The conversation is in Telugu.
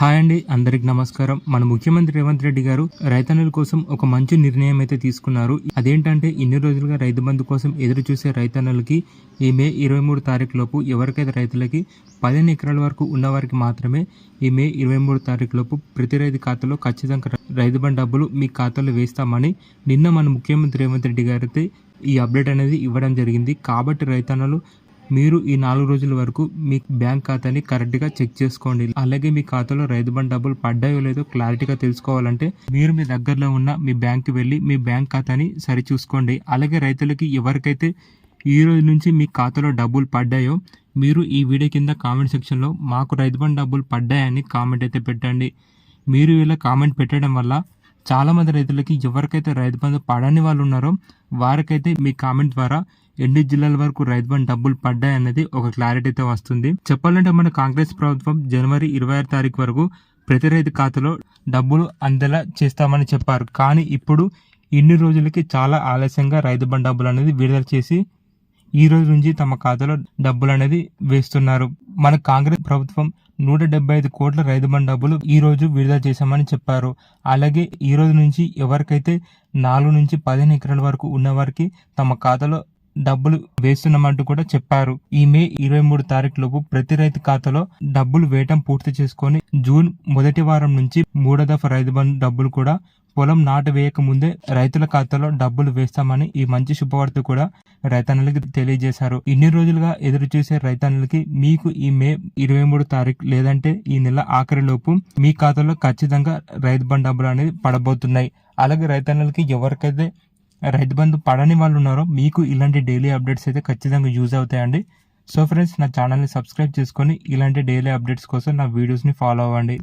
హాయ్ అండి అందరికి నమస్కారం. మన ముఖ్యమంత్రి రేవంత్ రెడ్డి గారు రైతన్నుల కోసం ఒక మంచి నిర్ణయం అయితే తీసుకున్నారు. అదేంటంటే ఇన్ని రోజులుగా రైతు బంధు కోసం ఎదురు చూసే రైతన్నులకి ఈ మే ఇరవై మూడు తారీఖు లోపు ఎవరికైతే రైతులకి పదిహేను ఎకరాల వరకు ఉన్నవారికి మాత్రమే ఈ మే ఇరవై మూడు తారీఖు లోపు ప్రతి రైతు ఖాతాలో ఖచ్చితంగా రైతు బంధు డబ్బులు మీ ఖాతాలో వేస్తామని నిన్న మన ముఖ్యమంత్రి రేవంత్ రెడ్డి గారైతే ఈ అప్డేట్ అనేది ఇవ్వడం జరిగింది. కాబట్టి రైతన్నలు మీరు ఈ నాలుగు రోజుల వరకు మీ బ్యాంక్ ఖాతాని కరెక్ట్గా చెక్ చేసుకోండి. అలాగే మీ ఖాతాలో రైతు బంధు డబ్బులు పడ్డాయో లేదో క్లారిటీగా తెలుసుకోవాలంటే మీరు మీ దగ్గరలో ఉన్న మీ బ్యాంక్కి వెళ్ళి మీ బ్యాంక్ ఖాతాని సరిచూసుకోండి. అలాగే రైతులకి ఎవరికైతే ఈ రోజు నుంచి మీ ఖాతాలో డబ్బులు పడ్డాయో మీరు ఈ వీడియో కింద కామెంట్ సెక్షన్లో మాకు రైతు బంధు డబ్బులు పడ్డాయని కామెంట్ అయితే పెట్టండి. మీరు ఇలా కామెంట్ పెట్టడం వల్ల చాలామంది రైతులకి ఎవరికైతే రైతు బంధు పడని వాళ్ళు ఉన్నారో వారికైతే మీ కామెంట్ ద్వారా ఎన్ని జిల్లాల వరకు రైతు బంధు డబ్బులు పడ్డాయన్నది ఒక క్లారిటీ అయితే వస్తుంది. చెప్పాలంటే మన కాంగ్రెస్ ప్రభుత్వం జనవరి ఇరవై ఆరు తారీఖు వరకు ప్రతి రైతు ఖాతాలో డబ్బులు అందేలా చేస్తామని చెప్పారు. కానీ ఇప్పుడు ఇన్ని రోజులకి చాలా ఆలస్యంగా రైతు బంధు డబ్బులు అనేది విడుదల చేసి ఈ రోజు నుంచి తమ ఖాతాలో డబ్బులు అనేది వేస్తున్నారు. మన కాంగ్రెస్ ప్రభుత్వం నూట డెబ్బై ఐదు కోట్ల రైతు బంధు డబ్బులు ఈ రోజు విడుదల చేశామని చెప్పారు. అలాగే ఈ రోజు నుంచి ఎవరికైతే నాలుగు నుంచి పదిహేను ఎకరాల వరకు ఉన్నవారికి తమ ఖాతాలో డబ్బులు వేస్తున్నామంటూ కూడా చెప్పారు. ఈ మే ఇరవై మూడు తారీఖు లోపు ప్రతి రైతు ఖాతాలో డబ్బులు వేయటం పూర్తి చేసుకొని జూన్ మొదటి వారం నుంచి మూడో దఫా రైతు బంధు డబ్బులు కూడా పొలం నాటు వేయక ముందే రైతుల ఖాతాలో డబ్బులు వేస్తామని ఈ మంచి శుభవార్త కూడా రైతన్నలకి తెలియజేశారు. ఇన్ని రోజులుగా ఎదురు చూసే రైతన్నలకి మీకు ఈ మే ఇరవై మూడు తారీఖు లేదంటే ఈ నెల ఆఖరిలోపు మీ ఖాతాలో ఖచ్చితంగా రైతు బంధు డబ్బులు అనేది పడబోతున్నాయి. అలాగే రైతన్నలకి ఎవరికైతే రైతు బంధు పడని వాళ్ళు ఉన్నారో మీకు ఇలాంటి డైలీ అప్డేట్స్ అయితే ఖచ్చితంగా యూజ్ అవుతాయండి. సో ఫ్రెండ్స్ నా ఛానల్ని సబ్స్క్రైబ్ చేసుకొని ఇలాంటి డైలీ అప్డేట్స్ కోసం నా వీడియోస్ని ఫాలో అవ్వండి.